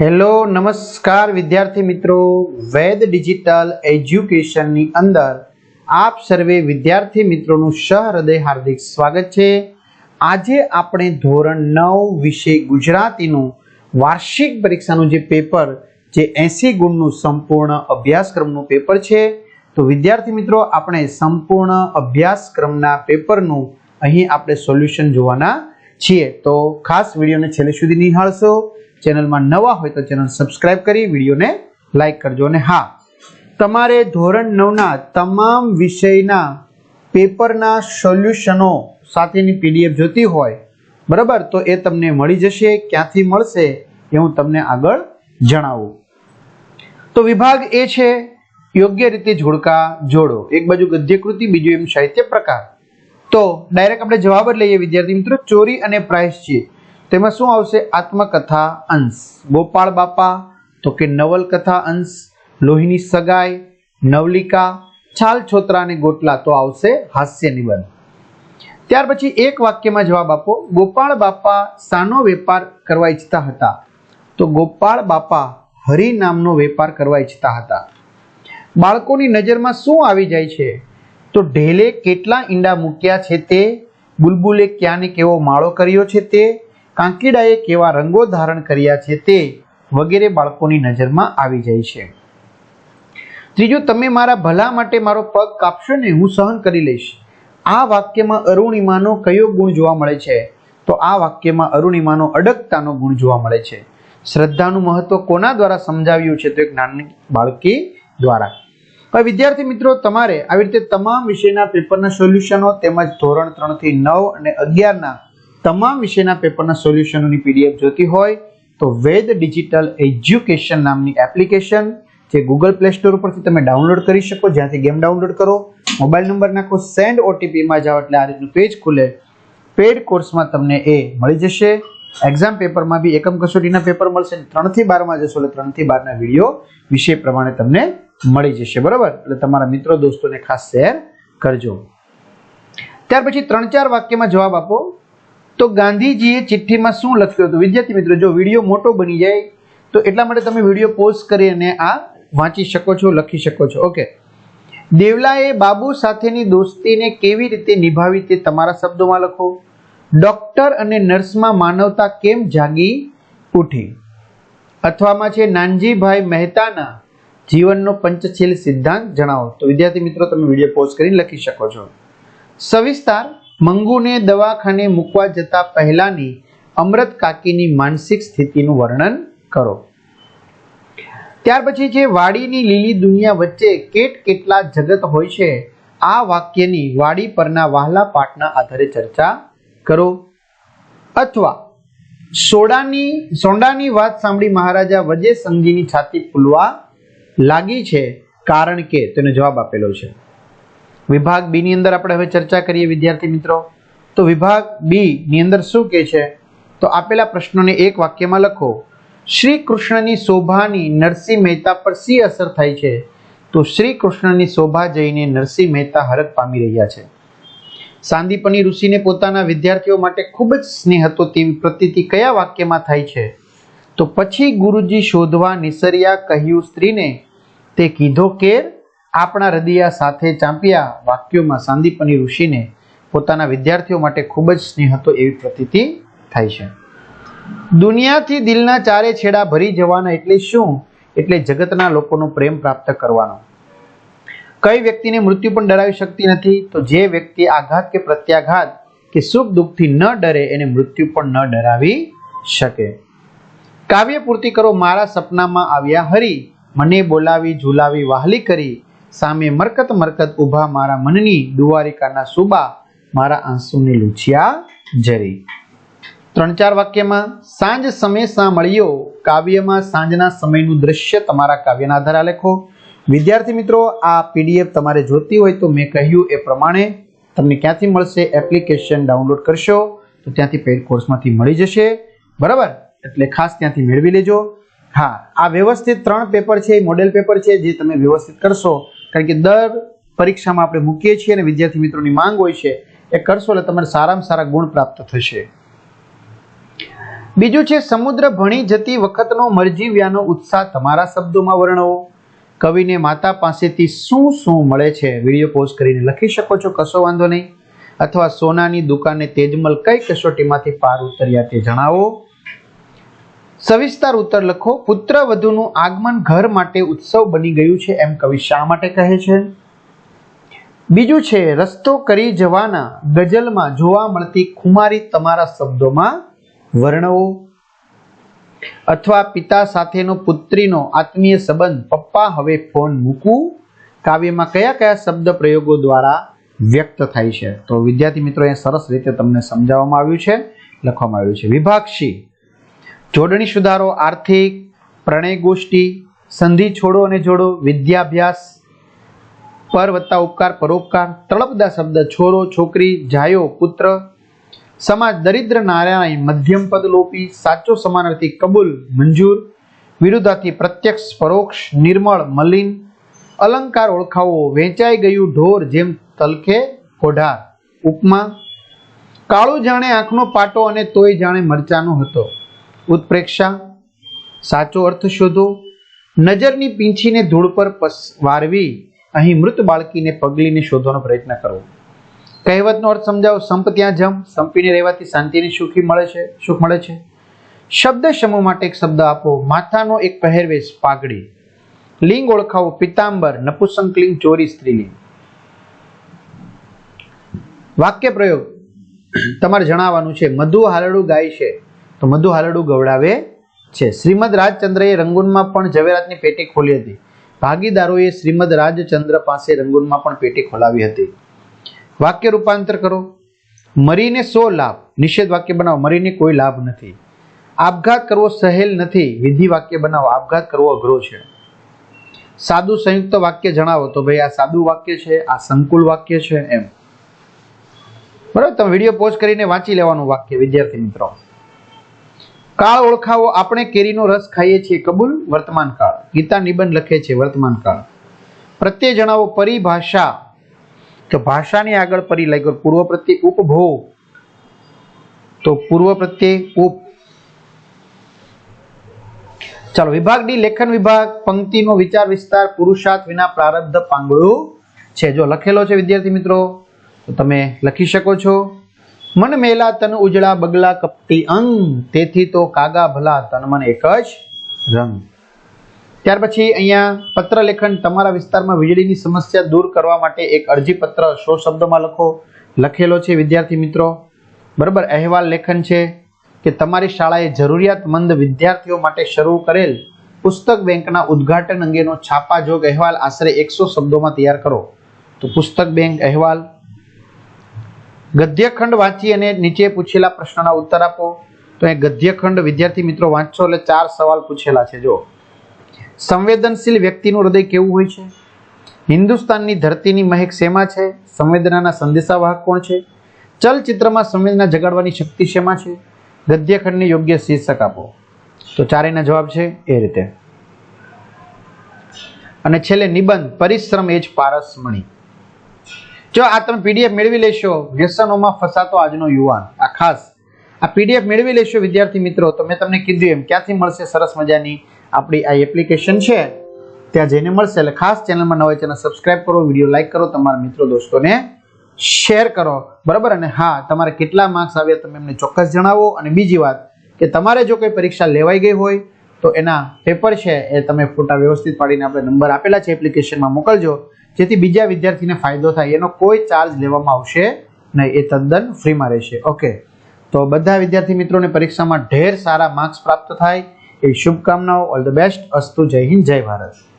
Hello, નમસ્કાર વિદ્યાર્થી મિત્રો. વેદ ડિજિટલ એજ્યુકેશનની અંદર આપ સર્વે વિદ્યાર્થી મિત્રોનું સહૃદય હાર્દિક સ્વાગત છે. આજે આપણે ધોરણ નવ વિષય ગુજરાતીનું વાર્ષિક પરીક્ષાનું જે પેપર, જે એસી ગુણનું સંપૂર્ણ અભ્યાસક્રમનું પેપર છે. તો વિદ્યાર્થી મિત્રો, આપણે સંપૂર્ણ અભ્યાસક્રમના પેપરનું અહીં આપણે સોલ્યુશન જોવાના છીએ. તો ખાસ વિડીયોને છેલ્લે સુધી નિહાળશો. ચેનલમાં નવા હોય તો ચેનલ સબસ્ક્રાઇબ કરી, વિડીયોને લાઈક કરજો. અને હા, તમારે ધોરણ નવના તમામ વિષયના પેપરના સોલ્યુશનો સાથેની પીડીએફ જોતી હોય, બરાબર, તો એ તમને મળી જશે, ક્યાંથી મળશે એ હું તમને આગળ જણાવું. તો વિભાગ એ છે, યોગ્ય રીતે જોડકા જોડો. એક બાજુ ગદ્યકૃતિ, બીજું એમ સાહિત્ય પ્રકાર. તો ડાયરેક્ટ આપણે જવાબ જ લઈએ, વિદ્યાર્થી મિત્રો, ચોરી અને પ્રાયશ્ચિત. તેમાં શું આવશે? આત્મકથા અંશ. ગોપાળ બાપા, તો કે નવલકથા અંશ, લોહીની સગાઈ, નવલિકા, છાલ છોતરા અને ગોટલા, તો આવશે હાસ્ય નિબંધ. ત્યાર પછી એક વાક્યમાં જવાબ આપો. ગોપાળ બાપા શાનો વેપાર કરવા ઈચ્છતા હતા? તો ગોપાળ બાપા હરિ નામનો વેપાર કરવા ઈચ્છતા હતા. બાળકોની નજરમાં શું આવી જાય છે? તો ઢેલે કેટલા ઈંડા મૂક્યા છે તે? બુલબુલે ક્યાંને કેવો માળો કર્યો છે તે? કાંકીડાએ કેવા રંગો ધારણ કર્યા છે તે વગેરે બાળકોની નજરમાં આવી જાય છે. ત્રીજું, તમે મારા ભલા માટે મારો પગ કાપશો ને હું સહન કરી લઈશ. આ વાક્યમાં અરુણિમાનો કયો ગુણ જોવા મળે છે? તો આ વાક્યમાં અરુણિમાનો અડગતાનો ગુણ જોવા મળે છે. શ્રદ્ધાનું મહત્વ કોના દ્વારા સમજાવ્યું છે? તો એક નાની બાળકી દ્વારા. હવે વિદ્યાર્થી મિત્રો, તમારે આવી રીતે તમામ વિષયના પેપરના સોલ્યુશનો તેમજ ધોરણ ત્રણથી નવ અને અગિયારના તમામ વિષયના પેપરના સોલ્યુશનોની પીડીએફ જોતી હોય તો વેદ ડિજિટલ એજ્યુકેશન નામની એપ્લિકેશન જે ગૂગલ પ્લે સ્ટોર ઉપરથી તમે ડાઉનલોડ કરી શકો, જ્યાંથી ગેમ ડાઉનલોડ કરો. મોબાઈલ નંબર નાખો, સેન્ડ ઓટીપીમાં જાઓ એટલે આ રીતનું પેજ ખુલે. પેડ કોર્સમાં તમને એ મળી જશે. એક્ઝામ પેપરમાં બી એકમ કસોટીના પેપર મળશે ત્રણથી બારમાં જશો એટલે ત્રણથી બારના વીડિયો વિષય પ્રમાણે તમને મળી જશે. બરાબર? એટલે તમારા મિત્રો, દોસ્તોને ખાસ શેર કરજો. ત્યાર પછી ત્રણ ચાર વાક્યમાં જવાબ આપો. તો ગાંધીજીએ ચિઠ્ઠીમાં શું લખ્યું હતું? વિદ્યાર્થી મિત્રો, જો વીડિયો મોટો બની જાય, તો એટલા માટે તમે વીડિયો પોઝ કરી અને આ વાંચી શકો છો, લખી શકો છો. ઓકે. દેવલાએ બાબુ સાથેની દોસ્તીને કેવી રીતે નિભાવી તે તમારા શબ્દોમાં લખો. ડોક્ટર અને નર્સમાં માનવતા કેમ જાગી ઉઠી? અથવામાં છે, નાનજીભાઈ મહેતાના જીવનનો પંચશીલ સિદ્ધાંત જણાવો. તો વિદ્યાર્થી મિત્રો, તમે વીડિયો પોઝ કરીને લખી શકો છો. સવિસ્તાર મંગુને દવાખાને મૂકવા જતા પહેલાની અમૃત કાકીની માનસિક સ્થિતિનું વર્ણન કરો. ત્યાર પછી છે, વાડીની લીલી દુનિયા વચ્ચે કેટ કેટલા જગત હોય છે, આ વાક્યની વાડી પરના વહાલા પાઠના આધારે ચર્ચા કરો. અથવા, સોડાની, સોંડાની વાત સાંભળી મહારાજા વજે સંઘજીની છાતી ફૂલવા લાગી છે, કારણ કે તેનો જવાબ આપેલો છે. વિભાગ બી ની અંદર આપણે હવે ચર્ચા કરીએ, વિદ્યાર્થી મિત્રો. તો વિભાગ બી ની અંદર શું કહે છે? તો આપેલા પ્રશ્નોને એક વાક્યમાં લખો. શ્રી કૃષ્ણની શોભાની નરસિંહ મહેતા પર શી અસર થાય છે? તો શ્રી કૃષ્ણની શોભા જઈને નરસિંહ મહેતા હરક પામી રહ્યા છે. સાંદીપની ઋષિને પોતાના વિદ્યાર્થીઓ માટે ખૂબ જ સ્નેહ હતો તેવી પ્રતીતિ કયા વાક્યમાં થાય છે? તો પછી ગુરુજી શોધવા નિસર્યા કહ્યું સ્ત્રીને, તે કીધો કે આપણા હૃદયા સાથે ચાંપ્યા વાક્યોમાં સાંદીપની ઋષિને પોતાના વિદ્યાર્થીઓ માટે ખૂબ જ સ્નેહ હતો એવી પ્રતીતિ થાય છે. દુનિયાથી દિલના ચારે છેડા ભરી જવાના એટલે શું? એટલે જગતના લોકોનો પ્રેમ પ્રાપ્ત કરવાનો. કઈ વ્યક્તિને મૃત્યુ પણ ડરાવી શકતી નથી, તો જે વ્યક્તિ આઘાત કે પ્રત્યાઘાત કે સુખ દુઃખથી ન ડરે એને મૃત્યુ પણ ન ડરાવી શકે. કાવ્ય પૂર્તિ કરો, મારા સપનામાં આવ્યા હરી, મને બોલાવી ઝુલાવી વાહલી કરી સામે મરકત મરકત ઊભા મારા મનની દુવારિકાના સુબા મારા આંસુની લૂછ્યા જરી. ત્રણ ચાર વાક્યમાં, સાંજ સમય સા મળ્યો, કાવ્યમાં સાંજના સમયનું દ્રશ્ય તમારા કાવ્યના આધારે લખો. વિદ્યાર્થી મિત્રો, આ પીડીએફ તમારે જોતી હોય તો મેં કહ્યું એ પ્રમાણે તમને ક્યાંથી મળશે? એપ્લિકેશન ડાઉનલોડ કરશો, તો ત્યાંથી પેઇડ કોર્સમાંથી મળી જશે. બરાબર? એટલે ખાસ ત્યાંથી મેળવી લેજો. હા, આ વ્યવસ્થિત ત્રણ પેપર છે, મોડેલ પેપર છે, જે તમે વ્યવસ્થિત કરશો કારણ કે દર પરીક્ષામાં આપણે મૂકીએ છીએ અને વિદ્યાર્થી મિત્રોની માંગ હોય છે, એ કરશો એટલે તમારે સારામાં સારા ગુણ પ્રાપ્ત થશે. બીજું છે, સમુદ્ર ભણી જતી વખતનો મરજીવ્યાનો ઉત્સાહ તમારા શબ્દોમાં વર્ણવો. કવિને માતા પાસેથી શું શું મળે છે, વીડિયો પોઝ કરીને લખી શકો છો, કશો વાંધો નહીં. અથવા સોનાની દુકાને તેજમલ કઈ કસોટીમાંથી પાર ઉતર્યા તે જણાવો. સવિસ્તાર ઉત્તર લખો. પુત્ર વધુનું આગમન ઘર માટે ઉત્સવ બની ગયું છે એમ કવિ શા માટે કહે છે? બીજું છે, રસ્તો કરી જવાના ગઝલમાં જોવા મળતી ખુમારી તમારા શબ્દોમાં વર્ણવો. અથવા પિતા સાથેનો પુત્રીનો આત્મીય સંબંધ પપ્પા હવે ફોન મૂકવું. કાવ્યમાં કયા કયા શબ્દ પ્રયોગો દ્વારા વ્યક્ત થાય છે? તો વિદ્યાર્થી મિત્રો, એ સરસ રીતે તમને સમજાવવામાં આવ્યું છે, લખવામાં આવ્યું છે. વિભાગ સી જોડણી સુધારો, આર્થિક, પ્રણય ગોષ્ઠી, સંધિ છોડો અને જોડો, વિદ્યાભ્યાસ પર વત્તા ઉપકાર, પરોપકાર, તળપદા શબ્દ, છોરો, છોકરી, જાયો, પુત્ર, સમાજ, દરિદ્ર, નારાયણ, મધ્યમ પદ, લોપી, સાચો સમાનાર્થી, કબૂલ, મંજૂર વિરુદ્ધાથી પ્રત્યક્ષ, પરોક્ષ, નિર્મળ, મલિન, અલંકાર, ઓળખાવો, વેચાઈ ગયું ઢોર, જેમ તલખે કોઢાર ઉપમા, કાળું જાણે આંખનો પાટો અને તોય જાણે મરચાનો હતો. ઉત્પ્રેક્ષા, સાચો અર્થ શોધો, નજરની પીંછીને ધૂળ પર વારવી, અહીં મૃત બાળકીને પગલીને શોધવાનો પ્રયત્ન કરવો. કહેવતનો અર્થ સમજાવો, સંપ ત્યાં જમ, સંપીને રહેવાથી શાંતિની સુખી મળે છે, સુખ મળે છે. શબ્દ સમૂહ માટે એક શબ્દ આપો, માથાનો એક પહેરવેશ પાઘડી. લિંગ ઓળખાવો, પિતાંબર, નપુસંકલિંગ, ચોરી, સ્ત્રીલિંગ. વાક્ય પ્રયોગ, તમારે જણાવવાનું છે, મધુ હાલડું ગાય છે. તો મધુ હાલડું ગવડાવે છે. શ્રીમદ રાજચંદ્રએ રંગૂનમાં પણ ઝવેરાતની પેટી ખોલી હતી. ભાગીદારોએ શ્રીમદ રાજચંદ્ર પાસે રંગૂનમાં પણ પેટી ખોલાવી હતી. વાક્ય રૂપાંતર કરો. મરીને સો લાભ. નિષેધ વાક્ય બનાવો. મરીને કોઈ લાભ નથી. આપઘાત કરવો સહેલ નથી. વિધિ વાક્ય બનાવો. આપઘાત કરવો અઘરો છે. સાદું સંયુક્ત વાક્ય જણાવો. તો ભાઈ આ સાદું વાક્ય છે, આ સંકુલ વાક્ય છે એમ. બરાબર? તમે વીડિયો પોઝ કરીને વાંચી લેવાનું વાક્ય, વિદ્યાર્થી મિત્રો. કાળ ઓળખાવો આપણે કેરીનો રસ ખાઈએ છીએ કબૂલ? વર્તમાન કાળ. ગીતા નિબંધ લખે છે વર્તમાન કાળ. પ્રત્યે જણાવો પરિભાષા. તો ભાષાની આગળ પરી લાગ્યો પૂર્વ પ્રત્યે ઉપભો તો પૂર્વ પ્રત્યે ઉપ. ચાલો, વિભાગ ડી, લેખન વિભાગ, પંક્તિનો વિચાર વિસ્તાર, પુરુષાર્થ વિના પ્રારબ્ધ પાંગળું છે. જો લખેલો છે વિદ્યાર્થી મિત્રો, તો તમે લખી શકો છો. મન મેલા તન ઉજળા બગલા કપટી અંગ, તેથી તો કાગા ભલા તન મન એક જ રંગ. ત્યાર પછી અહીંયા પત્ર લેખન તમારા વિસ્તારમાં વીજળીની સમસ્યા દૂર કરવા માટે એક અરજી પત્ર સો શબ્દોમાં લખો. લખેલો છે, વિદ્યાર્થી મિત્રો. બરાબર અહેવાલ લેખન છે કે તમારી શાળાએ જરૂરિયાતમંદ વિદ્યાર્થીઓ માટે શરૂ કરેલ પુસ્તક બેંકના ઉદ્ઘાટન અંગેનો છાપાજોગ અહેવાલ આશરે એકસો શબ્દોમાં તૈયાર કરો. તો પુસ્તક બેંક અહેવાલ ગદ્યખંડ વાંચી અને નીચે પૂછેલા પ્રશ્નના ઉત્તર આપો. તો એ ગદ્યખંડ વિદ્યાર્થી મિત્રો વાંચશો એટલે ચાર સવાલ પૂછેલા છે. જો સંવેદનશીલ વ્યક્તિનું હૃદય કેવું હોય છે? હિન્દુસ્તાનની ધરતીની મહેક શેમાં છે? સંવેદનાના સંદેશાવાહક કોણ છે? ચલચિત્રમાં સંવેદના જગાડવાની શક્તિ શેમાં છે? ગદ્યખંડને યોગ્ય શીર્ષક આપો. તો ચારેયના જવાબ છે એ રીતે. અને છેલ્લે નિબંધ, પરિશ્રમ એ જ પારસમણી. જો આ તમે પીડીએફ મેળવી લેશો, વ્યસનોમાં ફસાતો આજનો યુવાન. આ ખાસ. આ પીડીએફ મેળવી લેશો, વિદ્યાર્થી મિત્રો. તો મેં તમને કીધું એમ, ક્યાંથી મળશે સરસ મજાની આપણી આ એપ્લિકેશન છે? ત્યાં જઈને મળશે. એટલે ખાસ ચેનલમાં નવા ચેનલ સબસ્ક્રાઇબ કરો, વીડિયો લાઇક કરો, તમારા મિત્રો દોસ્તોને શેર કરો. બરાબર? અને હા, તમારે કેટલા માર્ક્સ આવ્યા તમે એમને ચોક્કસ જણાવો. અને બીજી વાત કે તમારે જો કોઈ પરીક્ષા લેવાઈ ગઈ હોય, તો એના પેપર છે એ તમે ફોટા વ્યવસ્થિત પાડીને આપણે નંબર આપેલા છે એપ્લિકેશનમાં મોકલજો. જેથી બીજા વિદ્યાર્થીને ફાયદો થાય. એનો કોઈ ચાર્જ લેવામાં આવશે નહીં. એ તદ્દન ફ્રીમાં રહેશે. ઓકે તો બધા વિદ્યાર્થી મિત્રોને પરીક્ષામાં ઢેર સારા માર્ક્સ પ્રાપ્ત થાય. એ શુભકામનાઓ. ઓલ ધ બેસ્ટ અસ્તુ જય હિન્દ, જય ભારત.